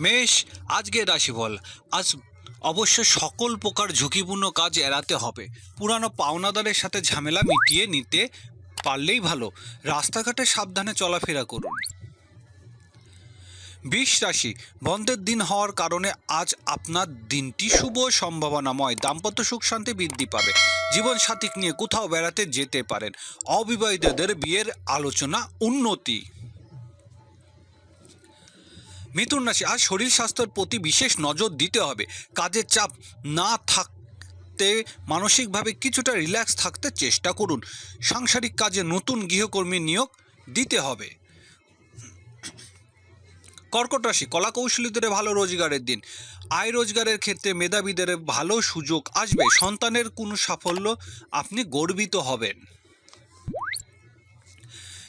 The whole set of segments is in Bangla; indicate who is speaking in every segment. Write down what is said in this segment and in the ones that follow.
Speaker 1: মেষ, আজকের রাশিফল। আজ অবশ্য সকল প্রকার ঝুঁকিপূর্ণ কাজ এড়াতে হবে। পুরানো পাওনাদারের সাথে ঝামেলা মিটিয়ে নিতে পারলেই ভালো। রাস্তাঘাটে সাবধানে চলাফেরা করুন। বিষ রাশি, বন্ধের দিন হওয়ার কারণে আজ আপনার দিনটি শুভ সম্ভাবনাময়। দাম্পত্য সুখ শান্তি বৃদ্ধি পাবে। জীবন সাথী নিয়ে কোথাও বেড়াতে যেতে পারেন। অবিবাহিতদের বিয়ের আলোচনা উন্নতি। মিথুন রাশি আজ শরীর স্বাস্থ্যের প্রতি বিশেষ নজর দিতে হবে। কাজের চাপ না থাকতে, মানসিকভাবে কিছুটা রিল্যাক্স থাকতে চেষ্টা করুন। সাংসারিক কাজে নতুন গৃহকর্মী নিয়োগ দিতে হবে। কর্কট রাশি কলা কৌশলীদের ভালো রোজগারের দিন। আয় রোজগারের ক্ষেত্রে মেধাবীদের ভালো সুযোগ আসবে। সন্তানের কোনো সাফল্য আপনি গর্বিত হবেন।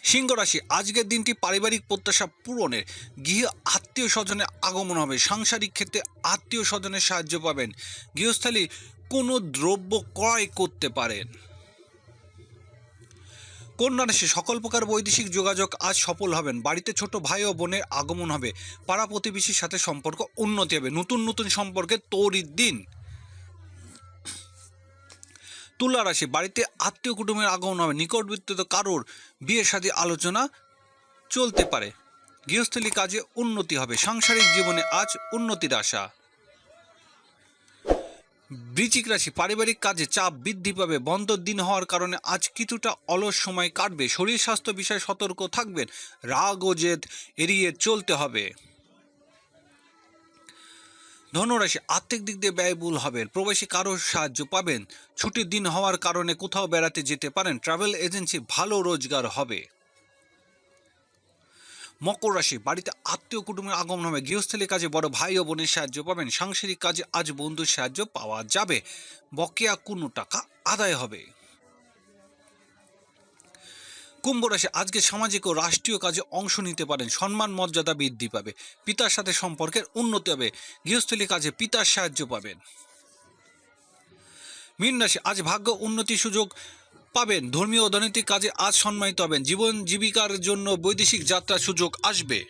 Speaker 1: সিংহ রাশি, আজকের দিনটি পারিবারিক প্রত্যাশা পূরণের। গৃহ আত্মীয় স্বজনের আগমন হবে। সাংসারিক ক্ষেত্রে আত্মীয় স্বজনের সাহায্য পাবেন। গৃহস্থালী কোনো দ্রব্য ক্রয় করতে পারেন। কন্যা রাশি, সকল প্রকার বৈদেশিক যোগাযোগ আজ সফল হবেন। বাড়িতে ছোট ভাই ও বোনের আগমন হবে। পাড়া প্রতিবেশীর সাথে সম্পর্ক উন্নতি হবে। নতুন নতুন সম্পর্কে তৈরির দিন। তুলা রাশি, বাড়িতে আত্মীয় কুটুমের আগমন হবে, নিকটবর্তিত কারোর বিয়ে শাদী আলোচনা চলতে পারে। গৃহস্থলী কাজে উন্নতি হবে, সাংসারিক জীবনে আজ উন্নতির আশা। বৃচিক রাশি, পারিবারিক কাজে চাপ বৃদ্ধি পাবে, বন্ধর দিন হওয়ার কারণে আজ কিছুটা অলস সময় কাটবে, শরীর স্বাস্থ্য বিষয়ে সতর্ক থাকবেন, রাগ ও জেদ এড়িয়ে চলতে হবে। ধনুরাশি আর্থিক দিক দিয়ে ব্যয়বহুল হবেন প্রবাসী কারও সাহায্য পাবেন। ছুটির দিন হওয়ার কারণে কোথাও বেড়াতে যেতে পারেন। ট্রাভেল এজেন্সি ভালো রোজগার হবে। মকর রাশি, বাড়িতে আত্মীয় কুটুমের আগমন হবে। গৃহস্থলী কাজে বড় ভাই ও বোনের সাহায্য পাবেন। সাংসারিক কাজে আজ বন্ধুর সাহায্য পাওয়া যাবে। বকেয়া কোনো টাকা আদায় হবে। কুম্ভ রাশি আজকে সামাজিক ও রাষ্ট্রীয় কাজে অংশ নিতে পারেন। সম্মান, মর্যাদা বৃদ্ধি পাবে। পিতার সাথে সম্পর্কের উন্নতি হবে। গৃহস্থলী কাজে পিতার সাহায্য পাবেন। মীন রাশি, আজ ভাগ্য উন্নতি সুযোগ পাবেন। ধর্মীয় অর্থনৈতিক কাজে আজ সম্মানিত হবেন। জীবন জীবিকার জন্য বৈদেশিক যাত্রার সুযোগ আসবে।